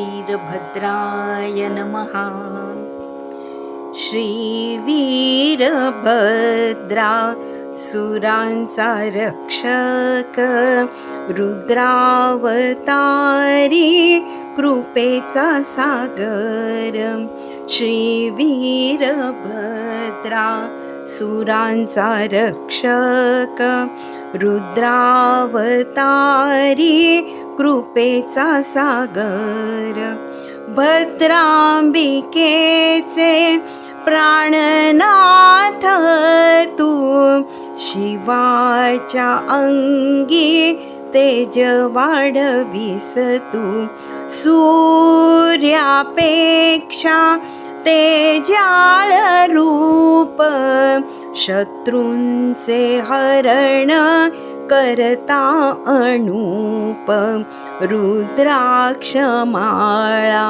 वीरभद्राय नमः। श्रीवीरभद्रा सुरांचा रक्षक रुद्रावतारी कृपेचा सागर। श्रीवीरभद्रा सुरांचा रक्षक रुद्रावतारी कृपेचा सागर भद्रांबिकेचे प्राणनाथ तू शिवाच्या अंगी तेज वाढवीस तू सूर्यापेक्षा तेजाळ रूप शत्रूंचे हरण करता अनूप रुद्राक्षमाळा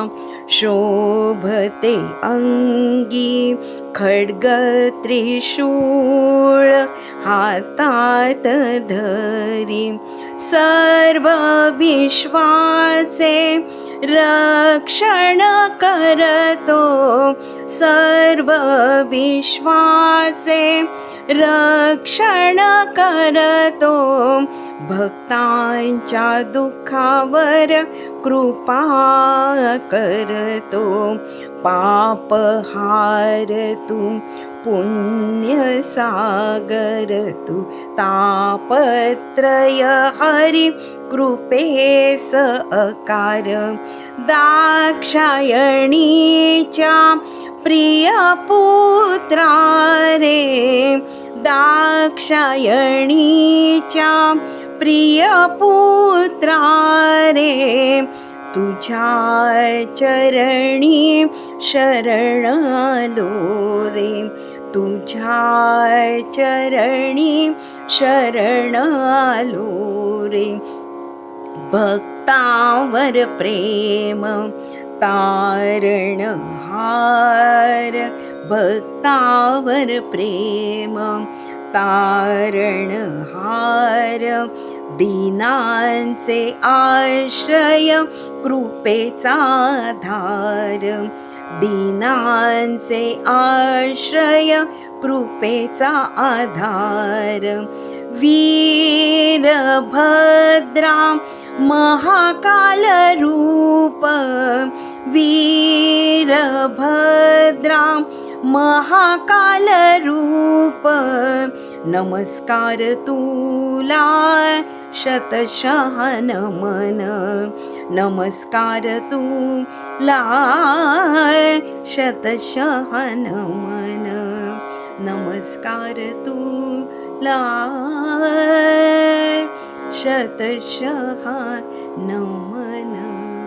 शोभते अंगी खड्ग त्रिशूळ हातात धरी. सर्व विश्वाचे रक्षण करतो सर्व विश्वाचे रक्षण करतो. भक्तांच्या दुःखावर कृपा करतो. पापहार तू पुण्य सागर तू. तापत्रय कृपे कृपेस अकार. दाक्षायणीच्या प्रिय पुत्रा रे दाक्षायणीच्या प्रिय पुत्रा रे तुझ्या चरणी शरण आलो रे. तुझ्या चरणी शरण आलो रे. भक्तावर प्रेम तारण हार भक्तावर प्रेम तारण हार दीनांचे आश्रय कृपेचा धार दीनांचे आश्रय कृपेचा आधार वीरभद्रा महाकाल रूप वीरभद्रा महाकाल रूप नमस्कार तुला शतशः नमन नमस्कार तुला शतशः नमन नमस्कार तुला शतशः नमन